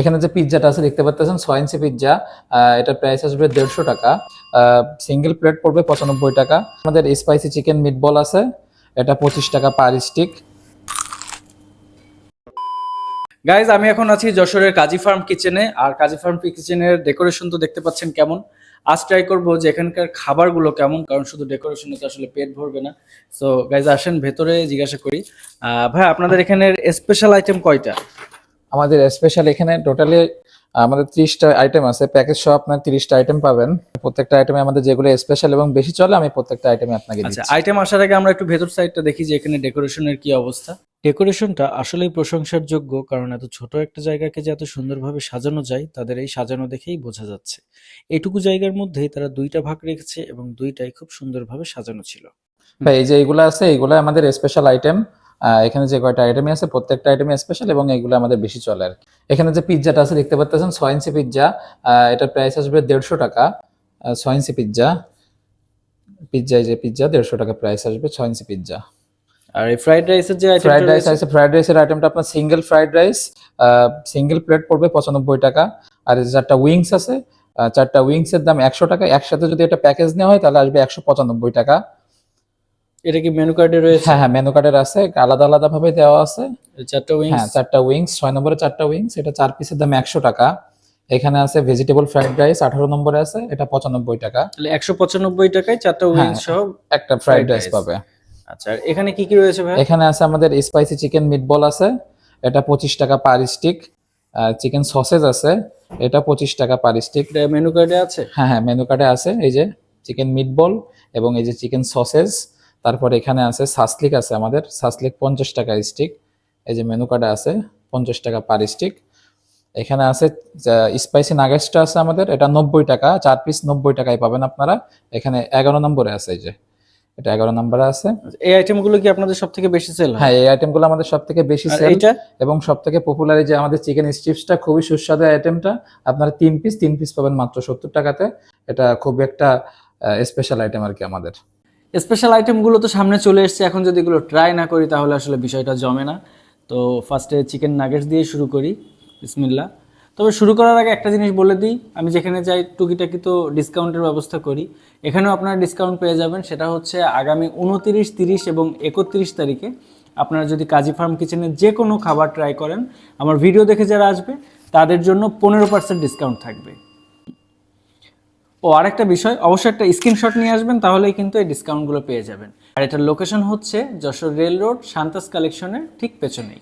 এখানে যে পিৎজাটা আছে, দেখতে পাচ্ছেন ছয় ইঞ্চি পিৎজা এটার প্রাইস আসবে দেড়শো টাকা। সিঙ্গেল প্লেট পড়বে পঁচানব্বই টাকা। আমাদের স্পাইসি চিকেন মিটবল আছে, এটা পঁচিশ টাকা পার স্টিক গাইজ আমি এখন আছি যশোরের কাজী ফার্ম কিচেনে আর কাজী ফার্ম কিচেনের ডেকোরেশন তো দেখতে পাচ্ছেন কেমন। আজ ট্রাই করব যে এখানকার খাবারগুলো কেমন, কারণ শুধু ডেকোরেশনে তো আসলে পেট ভরবে না। সো গাইজ আসেন, ভেতরে জিজ্ঞাসা করি। ভাই, আপনাদের এখানের স্পেশাল আইটেম কয়টা? আমাদের স্পেশাল এখানে টোটালি আমাদের ত্রিশটা আইটেম আছে। প্যাকেজ সহ আপনার তিরিশটা আইটেম পাবেন। প্রত্যেকটা আইটেমে আমাদের যেগুলো স্পেশাল এবং বেশি চলে আমি প্রত্যেকটা আইটেমে আপনাকে আচ্ছা আইটেম আসার আগে আমরা একটু ভেতর সাইডটা দেখি যে এখানে ডেকোরেশনের কি অবস্থা। ডেকোরেশনটা আসলেই প্রশংসার যোগ্য কারণ এত ছোট একটা জায়গাকে যে এত সুন্দরভাবে সাজানো যায় তাদের এই সাজানো দেখেই বোঝা যাচ্ছে। এটুকু জায়গার মধ্যেই তারা দুইটা ভাগ রেখেছে এবং দুইটাই খুব সুন্দরভাবে সাজানো ছিল। ভাই এই যে এইগুলো আছে এইগুলো আমাদের স্পেশাল আইটেম এখানে যে কয়টা আইটেমই আছে প্রত্যেকটা আইটেমই স্পেশাল এবং এগুলো আমাদের বেশি চলে আর। এখানে যে পিৎজাটা আছে দেখতে পাচ্ছেন ছয় ইঞ্চি পিৎজা এটার প্রাইস আসবে দেড়শো টাকা ছয় ইঞ্চি পিৎজা পিৎজা এই যে পিৎজা দেড়শো টাকা প্রাইস আসবে ছয় ইঞ্চি পিৎজা আর এই ফ্রাইড রাইসের যে ফ্রাইড রাইস আছে ফ্রাইড রাইসের আইটেমটা আপনার single fried rice single plate পড়বে পঁচানব্বই টাকা। আর চারটা উইংস আছে চারটা উইংস এর দাম একশো টাকা। একসাথে যদি এটা প্যাকেজ নেওয়া হয় তাহলে আসবে একশো পঁচানব্বই টাকা। এটা কি মেনু কার্ডে রয়েছে? হ্যাঁ হ্যাঁ মেনু কার্ডের আছে। আলাদা আলাদা ভাবে দেওয়া আছে। চারটা উইংস হ্যাঁ চারটা উইংস ছয় নম্বরে চারটা উইংস এটা চার পিসের দাম একশো টাকা। এখানে আছে ভেজিটেবল ফ্রাইড রাইস আঠারো নম্বরে আছে এটা পঁচানব্বই টাকা। তাহলে একশো পঁচানব্বই টাকায় চারটা উইংস সহ একটা ফ্রাইড রাইস পাবে। আচ্ছা আর এখানে কি কি রয়েছে ভাই? এখানে আছে আমাদের স্পাইসি চিকেন মিটবল আছে এটা পঁচিশ টাকা পার স্টিক চিকেন সসেজ আছে এটা পঁচিশ টাকা পার স্টিক মেনু কার্ডে আছে? হ্যাঁ হ্যাঁ মেনু কার্ডে আছে এই যে চিকেন মিটবল এবং এই যে চিকেন সসেজ তারপর এখানে আছে সাসলিক আছে আমাদের। সাসলিক পঞ্চাশ টাকা স্টিক এই যে মেনু কার্ডে আছে পঞ্চাশ টাকা পার স্টিক এখানে আছে স্পাইসি নাগেটসটা আছে আমাদের এটা নব্বই টাকা চার পিস নব্বই টাকায় পাবেন আপনারা। এখানে এগারো নম্বরে আছে এই যে এটা এগারো নম্বরে আছে। এই আইটেমগুলো কি আপনাদের সব থেকে বেশি সেল হ্যাঁ? এই আইটেমগুলো আমাদের সব থেকে বেশি সেল এবং সব থেকে পপুলার যে আমাদের চিকেন স্ট্রিপসটা খুবই সুস্বাদু আইটেমটা আপনারা তিন পিস তিন পিস পাবেন মাত্র সত্তর টাকাতে। এটা খুব একটা স্পেশাল আইটেম আর কি আমাদের। স্পেশাল আইটেমগুলো তো সামনে চলে এসেছে। এখন যদি এগুলো ট্রাই না করি, তাহলে আসলে বিষয়টা জমে না। তো ফার্স্টে চিকেন নাগেটস দিয়ে শুরু করি। বিসমিল্লা তবে শুরু করার আগে একটা জিনিস বলে দিই। আমি যেখানে যাই, টুকিটাকি তো ডিসকাউন্টের ব্যবস্থা করি। এখানেও আপনারা ডিসকাউন্ট পেয়ে যাবেন। সেটা হচ্ছে আগামী উনতিরিশ, তিরিশ এবং একত্রিশ তারিখে আপনারা যদি কাজী ফার্ম কিচেনে যে কোনো খাবার ট্রাই করেন, আমার ভিডিও দেখে যারা আসবে, তাদের জন্য পনেরো পার্সেন্ট ডিসকাউন্ট থাকবে। ও, আরেকটা বিষয়, অবশ্যই একটা স্ক্রিনশট নিয়ে আসবেন, তাহলেই কিন্তু এই ডিসকাউন্টগুলো পেয়ে যাবেন। আর এটার লোকেশন হচ্ছে যশোর রেল রোড শান্তাস কালেকশনের ঠিক পেছনেই।